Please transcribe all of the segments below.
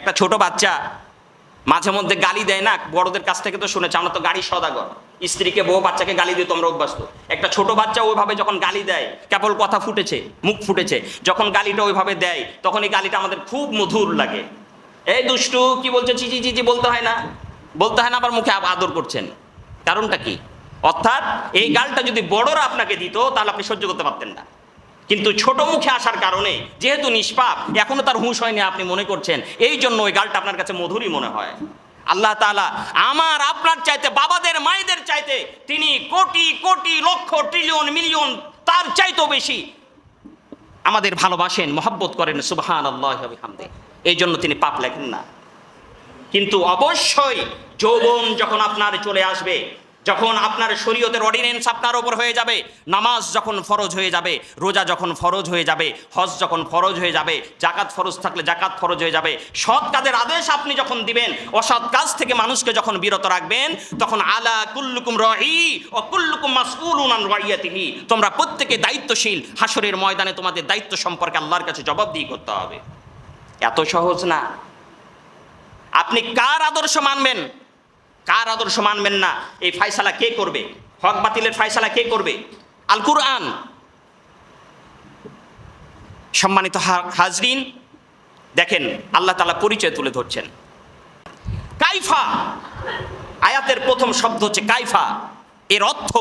একটা ছোট বাচ্চা মাঝে মধ্যে গালি দেয় না, বড়দের কাছ থেকে তো শুনেছে, আমরা তো গাড়ি সদাগর। স্ত্রীকে, বউ বাচ্চাকে গালি দিয়ে তোমরা অভ্যস্ত। একটা ছোট বাচ্চা ওইভাবে যখন গালি দেয়, কেবল কথা ফুটেছে, মুখ ফুটেছে, যখন গালিটা ওইভাবে দেয়, তখন এই গালিটা আমাদের খুব মধুর লাগে। এই দুষ্টু, কি বলছো? চিচি চিচি বলতে হয় না। বলতে হয় না, আবার মুখে আদর করছেন। কারণটা কি? অর্থাৎ এই গালটা যদি বড়রা আপনাকে দিত, তাহলে আপনি সহ্য করতে পারতেন না। কিন্তু ছোট মুখে আসার কারণে, যেহেতু নিষ্পাপ, এখনও তার হুঁশ হয়নি আপনি মনে করছেন। এই জন্য ওই গালটা আপনার কাছে মধুরই মনে হয়। আল্লাহ তাআলা আমার, আপনার চাইতে, বাবাদের, মায়েদের চাইতে তিনি কোটি কোটি, লক্ষ ট্রিলিয়ন মিলিয়ন তার চাইতেও বেশি আমাদের ভালোবাসেন, মহব্বত করেন সুবহান আল্লাহ এই জন্য তিনি পাপ লেখেন না। কিন্তু অবশ্যই যৌবন যখন আপনার চলে আসবে যখন আপনার শরীয়তের অর্ডিনেন্স আপনার ওপর হয়ে যাবে, নামাজ যখন ফরজ হয়ে যাবে, রোজা যখন ফরজ হয়ে যাবে, হজ যখন ফরজ হয়ে যাবে, জাকাত ফরজ থাকলে জাকাত ফরজ হয়ে যাবে, সৎ কাজের আদেশ আপনি যখন দিবেন, অসৎ কাজ থেকে মানুষকে যখন বিরত রাখবেন, তখন আলা কুল্লুকুম রহি ও কুল্লুকুম মাসউলুন আন রাইয়াতিহি। তোমরা প্রত্যেকে দায়িত্বশীল হাসরের ময়দানে তোমাদের দায়িত্ব সম্পর্কে আল্লাহর কাছে জবাবদিহি করতে হবে। এত সহজ না। আপনি কার আদর্শ মানবেন? কার আদর্শ মানবেন না? এই ফায়সালা কে করবে? হক বাতিলের ফায়সালা কে করবে? আল কুরআন সম্মানিত হাজরিন, দেখেন, আল্লাহ তালা পরিচয় তুলে ধরছেন। কাইফা। আয়াতের প্রথম শব্দ হচ্ছে কাইফা। এর অর্থ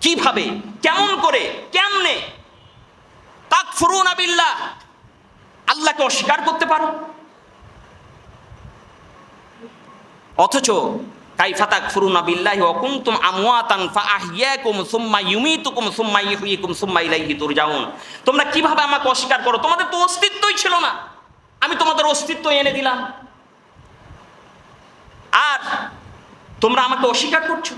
কীভাবে, কেমন করে, কেমনে? তাক ফুরুন আবিল্লাহ আল্লাহকে অস্বীকার করতে পারো? অথচ কাইফাতাক ফুরুনা বিল্লাহি ওয়া কুনতুম আমওয়াতান ফাআহইয়াকুম সুম্মা ইউমিতুকুম সুম্মা ইহয়িকুম সুম্মা ইলাইহি তুরজাউন। তোমরা কীভাবে আমাকে অস্বীকার করো? তোমাদের তো অস্তিত্বই ছিল না। আমি তোমাদের অস্তিত্ব এনে দিলাম। আর তোমরা আমাকে অস্বীকার করছ।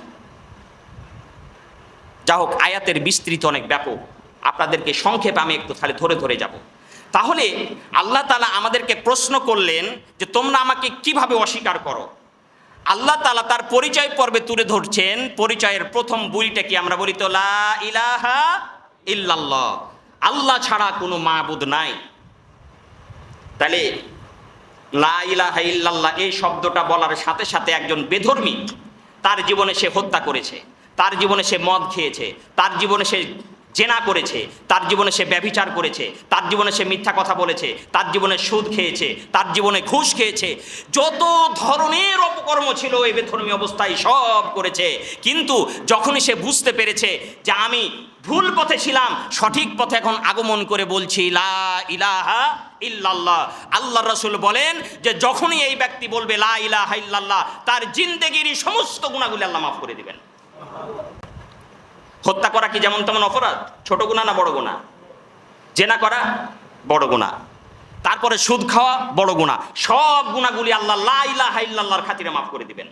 যা হোক আয়াতের বিস্তৃত অনেক ব্যাপক। আপনাদেরকে সংক্ষেপে আমি একটু খালি ধরে ধরে যাব। তাহলে আল্লাহ তালা আমাদেরকে প্রশ্ন করলেন যে তোমরা আমাকে কীভাবে অস্বীকার করো? আল্লাহ তালা তার পরিচয় পর্বে তুলে ধরছেন। পরিচয়ের প্রথম বুড়িটা কি আমরা বলি তো? ইলাহা ইল্লাল্লাহ। আল্লাহ ছাড়া কোনো মাবুদ নাই। তাহলে লা ইলাহা ইল্লাল্লাহ এই শব্দটা বলার সাথে সাথে একজন বেধর্মী, তার জীবনে সে হত্যা করেছে, তার জীবনে সে মদ খেয়েছে, তার জীবনে সে জেনা করেছে, তার জীবনে সে ব্যভিচার করেছে, তার জীবনে সে মিথ্যা কথা বলেছে, তার জীবনে সুদ খেয়েছে, তার জীবনে ঘুষ খেয়েছে, যত ধরনের অপকর্ম ছিল এই বেধর্মী অবস্থায় সব করেছে। কিন্তু যখনই সে বুঝতে পেরেছে যে আমি ভুল পথে ছিলাম, সঠিক পথে এখন আগমন করে বলছি, লা ইলাহা ইল্লাল্লাহ। আল্লাহ রসুল বলেন যে যখনই এই ব্যক্তি বলবে, লা ইলাহা ইল্লাল্লাহ, তার জিন্দেগির সমস্ত গুণাগুলি আল্লাহ মাফ করে দিবেন। হত্যা করা কি যেমন তেমন অপরাধ? ছোট গুণা না বড় গুণা? জেনা করা বড় গুণা। তারপরে সুদ খাওয়া বড় গুণা। সব গুণাগুলি আল্লাহ লাইলা হাইল্লাহর খাতিরে মাফ করে দিবেন।